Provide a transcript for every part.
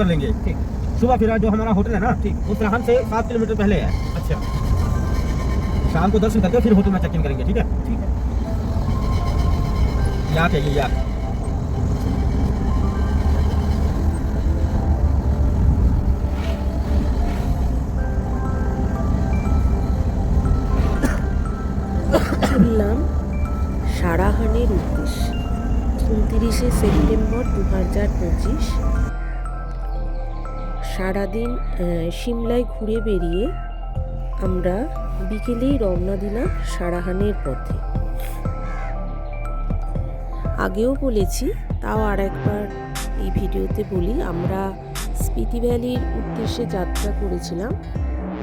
कर लेंगे ठीक सुबह फिर जो हमारा होटल है ना ठीक। उत्तराखंड से सात किलोमीटर पहले है अच्छा शाम को दर्शन करके फिर होटल में चेक इन करेंगे ठीक है ठीक है यहाँ पे ये यहाँ চললাম সারাহানের উদ্দেশ্যে উনতিরিশে সেপ্টেম্বর দু হাজার পঁচিশ সারাদিন সিমলায় ঘুরে বেরিয়ে আমরা বিকেলেই রওনা দিলাম সারাহানের পথে। আগেও বলেছি, তাও আর একবার এই ভিডিওতে বলি, আমরা স্পিতি ভ্যালির উদ্দেশ্যে যাত্রা করেছিলাম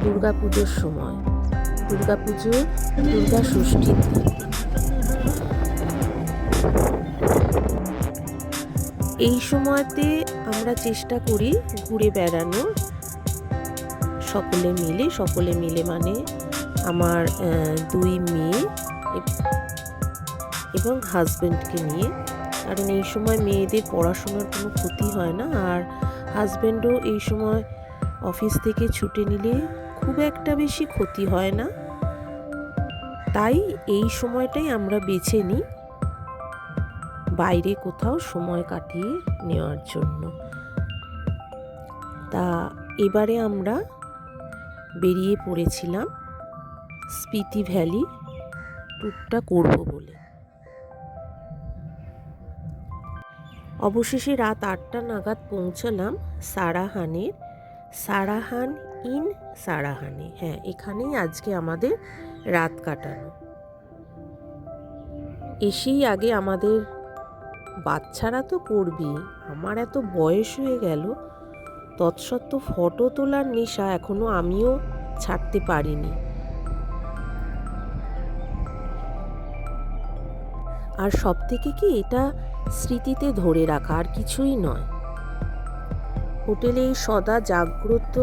দুর্গাপুজোর সময়। দুর্গাপুজো, দুর্গা ষষ্ঠীর দিন। এই সময়তে আমরা চেষ্টা করি ঘুরে বেড়ানো সকলে মিলে সকলে মিলে মানে আমার দুই মেয়ে এবং হাজব্যান্ডকে নিয়ে। কারণ এই সময় মেয়েদের পড়াশোনার কোনো ক্ষতি হয় না। আর হাজব্যান্ডও এই সময় অফিস থেকে ছুটে নিলে খুব একটা বেশি ক্ষতি হয় না। তাই এই সময়টাই আমরা বেছে নিই। বাইরে কোথাও সময় কাটিয়ে নেওয়ার জন্য। তা এবারে আমরা বেরিয়ে পড়েছিলাম স্পিতি ভ্যালি ট্যুরটা করব বলে। অবশেষে রাত আটটা নাগাদ পৌঁছালাম সারাহানের, সারাহান ইন সারাহানে। হ্যাঁ এখানেই আজকে আমাদের রাত কাটানো। এসেই আগে আমাদের বাচ্চারা তো করবি আমার এত বয়স হয়ে গেল, তৎসত্ত্ব ফটো তোলার নেশা এখনও আমিও ছাড়তে পারিনি। আর সব থেকে কি এটা স্মৃতিতে ধরে রাখা আর কিছুই নয়। হোটেলে এই সদা জাগ্রত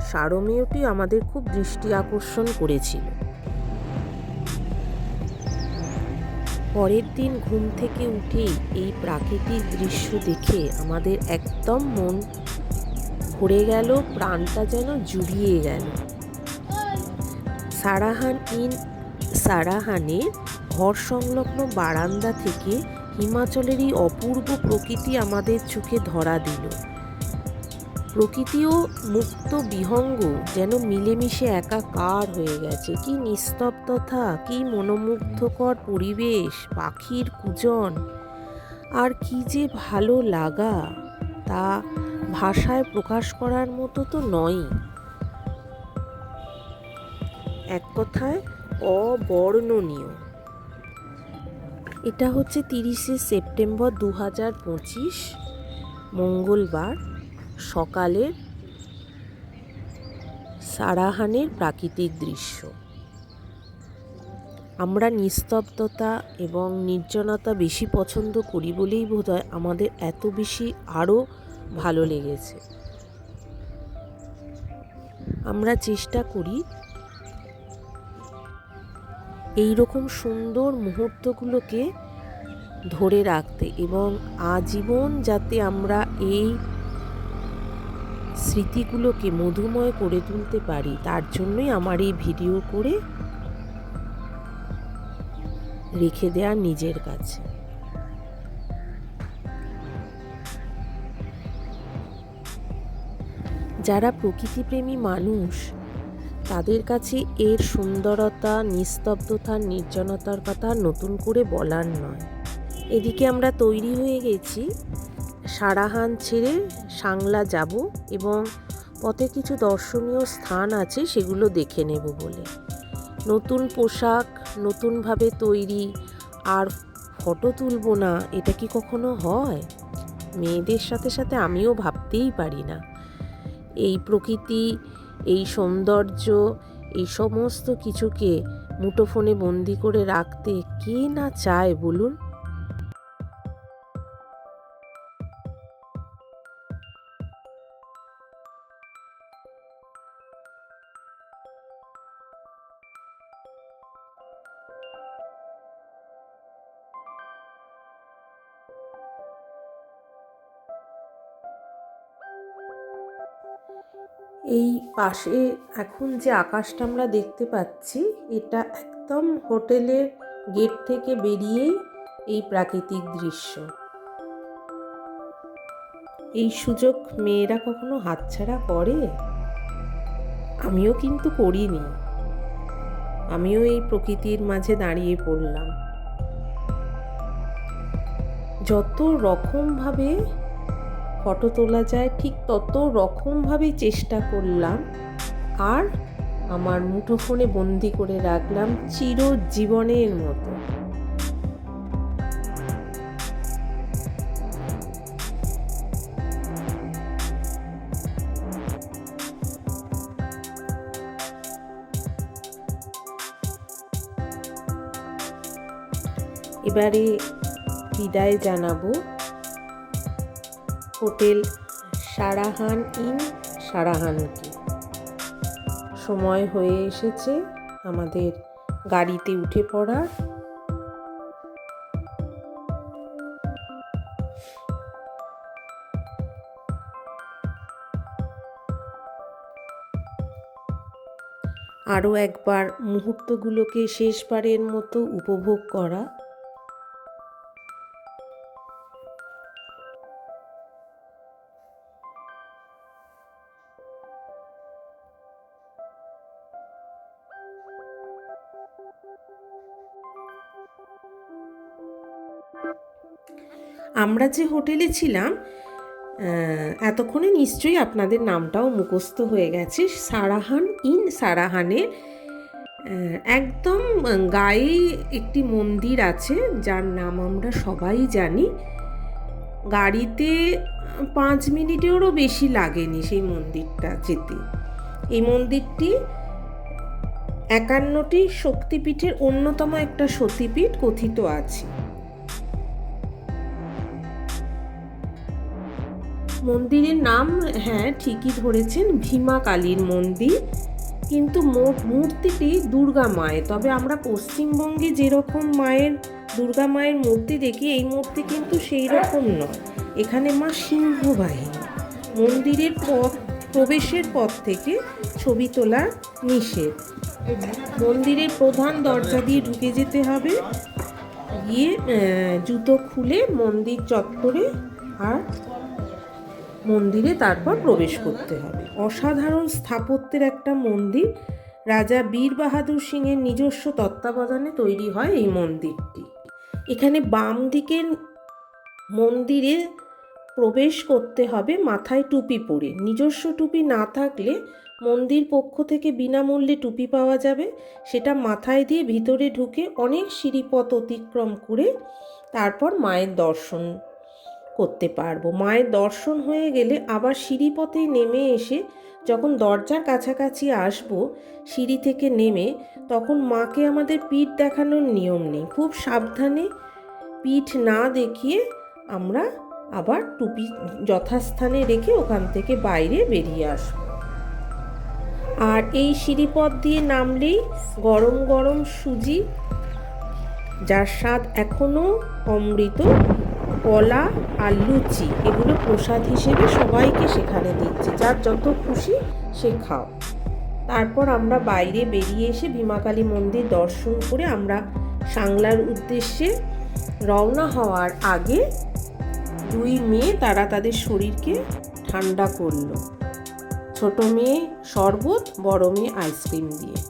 সারমেয়টি আমাদের খুব দৃষ্টি আকর্ষণ করেছিল। পরের দিন ঘুম থেকে উঠেই এই প্রাকৃতিক দৃশ্য দেখে আমাদের একদম মন ভরে গেল, প্রাণটা যেন জুড়িয়ে গেল। সারাহান ইন সারাহানে ঘর সংলগ্ন বারান্দা থেকে হিমাচলের এই অপূর্ব প্রকৃতি আমাদের চোখে ধরা দিল। প্রকৃতিও মুক্ত বিহঙ্গ যেন মিলেমিশে একাকার হয়ে গেছে। কি নিস্তব্ধতা, কি মনোমুগ্ধকর পরিবেশ, পাখির কুজন। আর কি যে ভালো লাগা, তা ভাষায় প্রকাশ করার মতো তো নয়ই। এক কথায় অবর্ণনীয়। এটা হচ্ছে তিরিশে সেপ্টেম্বর দু হাজার পঁচিশ, মঙ্গলবার। সকালের সারাহানের প্রাকৃতিক দৃশ্য। আমরা নিস্তব্ধতা এবং নির্জনতা বেশি পছন্দ করি বলেই বোধহয় আমাদের এত বেশি আরও ভালো লেগেছে। আমরা চেষ্টা করি এই রকম সুন্দর মুহূর্তগুলোকে ধরে রাখতে এবং আজীবন যাতে আমরা এই স্মৃতিগুলোকে মধুময় করে তুলতে পারি, তার জন্যই আমার এই ভিডিও করে রেখে দেয়া নিজের কাছে। যারা প্রকৃতিপ্রেমী মানুষ, তাদের কাছে এর সুন্দরতা, নিস্তব্ধতা, নির্জনতার কথা নতুন করে বলার নয়। এদিকে আমরা তৈরি হয়ে গেছি সারাহান ছেড়ে সাংলা যাব এবং পথে কিছু দর্শনীয় স্থান আছে সেগুলো দেখে নেব বলে। নতুন পোশাক, নতুনভাবে তৈরি, আর ফটো তুলবো না, এটা কি কখনো হয়? মেয়েদের সাথে সাথে আমিও ভাবতেই পারি না। এই প্রকৃতি, এই সৌন্দর্য, এই সমস্ত কিছুকে মুঠোফোনে বন্দি করে রাখতে কে না চায় বলুন? এই পাশে এখন যে আকাশটা আমরা দেখতে পাচ্ছি, এটা একদম হোটেলের গেট থেকে বেরিয়েই এই প্রাকৃতিক দৃশ্য। এই সুযোগ মেয়েরা কখনো হাতছাড়া করে? আমিও কিন্তু করিনি। আমিও এই প্রকৃতির মাঝে দাঁড়িয়ে পড়লাম। যত রকমভাবে ফটো তোলা যায়, ঠিক তত রকমভাবেই চেষ্টা করলাম। আর আমার মুঠোফোনে বন্দি করে রাখলাম চিরজীবনের মতো। এবারে বিদায় জানাব। হোটেল সারাহান ইন সারাহানকে। সময় হয়ে এসেছে আমাদের গাড়িতে উঠে পড়ার। আরও একবার মুহূর্তগুলোকে শেষবারের মতো উপভোগ করা। আমরা যে হোটেলে ছিলাম এতক্ষণে নিশ্চয়ই আপনাদের নামটাও মুখস্থ হয়ে গেছে। সারাহান ইন সারাহানে একদম গায়ে একটি মন্দির আছে, যার নাম আমরা সবাই জানি। গাড়িতে পাঁচ মিনিটেরও বেশি লাগেনি সেই মন্দিরটা যেতে। এই মন্দিরটি একান্নটি শক্তিপীঠের অন্যতম একটা সতীপীঠ কথিত আছে। মন্দিরের নাম হ্যাঁ ঠিকই ধরেছেন, ভীমা কালীর মন্দির। কিন্তু মূর্তিটি দুর্গা মায়ের। তবে আমরা পশ্চিমবঙ্গে যেরকম মায়ের, দুর্গা মায়ের মূর্তি দেখি, এই মূর্তি কিন্তু সেই রকম নয়। এখানে মা সিংহবাহিনী। মন্দিরের পথ, প্রবেশের পথ থেকে ছবি তোলা নিষেধ। মন্দিরের প্রধান দরজা দিয়ে ঢুকে যেতে হবে। গিয়ে জুতো খুলে মন্দির চত্বরে আর মন্দিরে তারপর প্রবেশ করতে হবে। অসাধারণ স্থাপত্যের একটা মন্দির। রাজা বীর বাহাদুর সিংয়ের নিজস্ব তত্ত্বাবধানে তৈরি হয় এই মন্দিরটি। এখানে বাম দিকের মন্দিরে প্রবেশ করতে হবে মাথায় টুপি পরে। নিজস্ব টুপি না থাকলে মন্দির পক্ষ থেকে বিনামূল্যে টুপি পাওয়া যাবে। সেটা মাথায় দিয়ে ভিতরে ঢুকে অনেক সিঁড়িপথ অতিক্রম করে তারপর মায়ের দর্শন করতে পারব। মায়ের দর্শন হয়ে গেলে আবার সিঁড়িপথে নেমে এসে যখন দরজার কাছাকাছি আসব, সিঁড়ি থেকে নেমে তখন মাকে আমাদের পিঠ দেখানোর নিয়ম নেই। খুব সাবধানে পিঠ না দেখিয়ে আমরা আবার টুপি যথাস্থানে রেখে ওখান থেকে বাইরে বেরিয়ে আসব। আর এই সিঁড়িপথ দিয়ে নামলেই গরম গরম সুজি, যার স্বাদ এখনও অমৃত কলা আর লুচি এগুলো প্রসাদ হিসেবে সবাইকে সেখানে দিচ্ছে। যার যত খুশি সে খাও। তারপর আমরা বাইরে বেরিয়ে এসে ভীমাকালী মন্দির দর্শন করে আমরা সাংলার উদ্দেশ্যে রওনা হওয়ার আগে দুই মেয়ে তারা তাদের শরীরকে ঠান্ডা করল। ছোট মেয়ে শরবত, বড় মেয়ে আইসক্রিম দিয়ে।